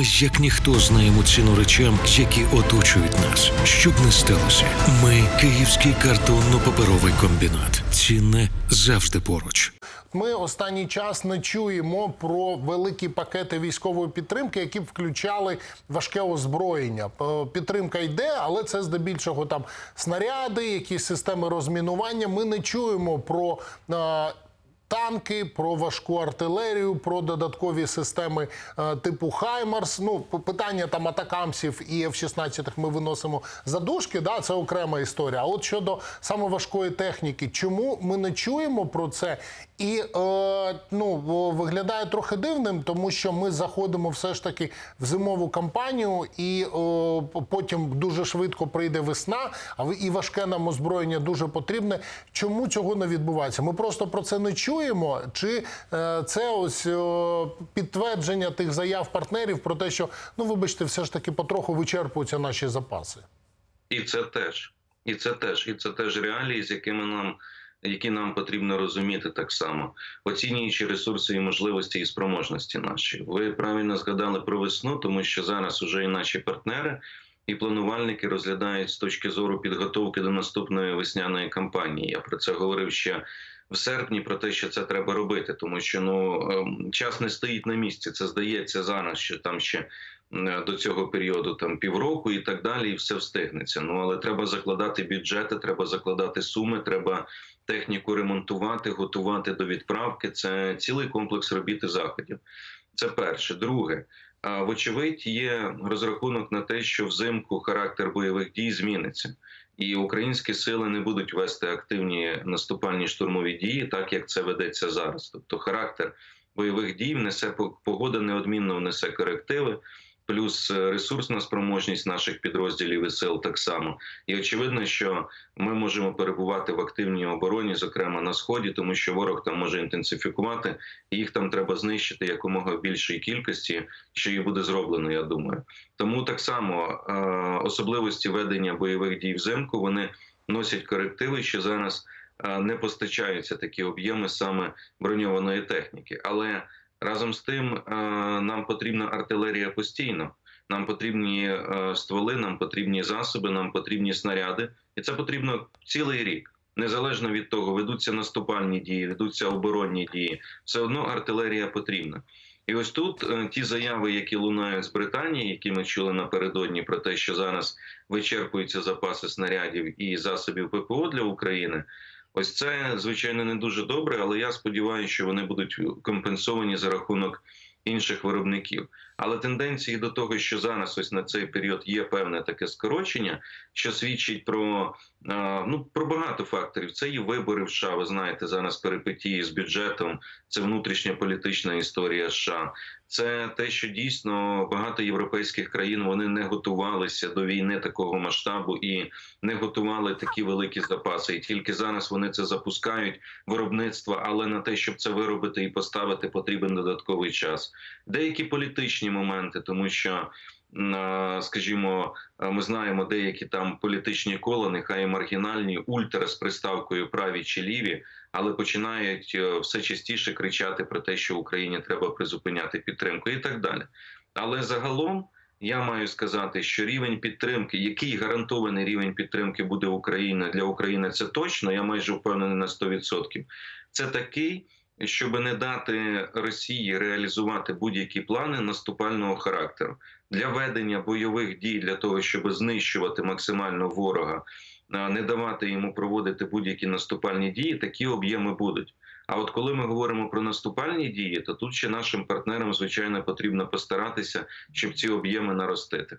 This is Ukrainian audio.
Ми як ніхто знаємо ціну речам, які оточують нас. Щоб не сталося, ми Київський картонно-паперовий комбінат. Цінне завжди поруч. Ми останній час не чуємо про великі пакети військової підтримки, які б включали важке озброєння. Підтримка йде, але це здебільшого там снаряди, якісь системи розмінування. Ми не чуємо про. Танки, про важку артилерію, про додаткові системи е, типу Хаймарс. Ну, питання там атакамсів і F-16 ми виносимо за дужки, да, це окрема історія. А от щодо саме важкої техніки, чому ми не чуємо про це? І е, ну, виглядає трохи дивним, тому що ми заходимо все ж таки в зимову кампанію, і п- потім дуже швидко прийде весна, а і важке нам озброєння дуже потрібне. Чому цього не відбувається? Ми просто про це не чуємо. Чи е, це ось о, підтвердження тих заяв партнерів про те, що ну вибачте, все ж таки потроху вичерпуються наші запаси? І це теж, і це теж, і це теж реалії, з якими нам які нам потрібно розуміти так само, оцінюючи ресурси і можливості і спроможності наші. Ви правильно згадали про весну, тому що зараз уже і наші партнери і планувальники розглядають з точки зору підготовки до наступної весняної кампанії. Я про це говорив ще. В серпні про те, що це треба робити, тому що ну ем, час не стоїть на місці. Це здається зараз, що там ще до цього періоду там півроку і так далі, і все встигнеться. Ну але треба закладати бюджети, треба закладати суми, треба техніку ремонтувати, готувати до відправки. Це цілий комплекс робіт і заходів. Це перше. Друге, а, вочевидь, є розрахунок на те, що взимку характер бойових дій зміниться. І українські сили не будуть вести активні наступальні штурмові дії, так як це ведеться зараз. Тобто, характер бойових дій внесе погода неодмінно внесе корективи, плюс е, ресурсна спроможність наших підрозділів і сил так само. І очевидно, що ми можемо перебувати в активній обороні, зокрема на сході, тому що ворог там може інтенсифікувати, і їх там треба знищити якомога в більшій кількості, що і буде зроблено. Я думаю, тому так само е, особливості ведення бойових дій взимку вони носять корективи, що зараз е, не постачаються такі об'єми саме броньованої техніки, але разом з тим е, нам потрібна артилерія постійно. Нам потрібні е, стволи, нам потрібні засоби, нам потрібні снаряди, і це потрібно цілий рік. Незалежно від того, ведуться наступальні дії, ведуться оборонні дії, все одно артилерія потрібна. І ось тут е, ті заяви, які лунають з Британії, які ми чули напередодні, про те, що зараз вичерпуються запаси снарядів і засобів ППО для України. Ось це звичайно не дуже добре, але я сподіваюся, що вони будуть компенсовані за рахунок інших виробників. Але тенденції до того, що зараз ось на цей період є певне таке скорочення, що свідчить про е, ну про багато факторів. Це і вибори в США. Ви знаєте, зараз перипетії з бюджетом, це внутрішня політична історія США. Це те, що дійсно багато європейських країн вони не готувалися до війни такого масштабу і не готували такі великі запаси. І тільки зараз вони це запускають виробництво, але на те, щоб це виробити і поставити, потрібен додатковий час. Деякі політичні моменти, тому що. М, Скажімо, ми знаємо деякі там політичні кола, нехай маргінальні, ультра з приставкою праві чи ліві, але починають е, все частіше кричати про те, що Україні треба призупиняти підтримку і так далі. Але загалом я маю сказати, що рівень підтримки, який гарантований рівень підтримки буде України для України, це точно. Я майже впевнений на 100%. Це такий, щоб не дати Росії реалізувати будь-які плани наступального характеру для ведення бойових дій для того, щоб знищувати максимально ворога, не давати йому проводити будь-які наступальні дії. Такі об'єми будуть. А от коли ми говоримо про наступальні дії, то тут ще нашим партнерам звичайно потрібно постаратися, щоб ці об'єми наростити.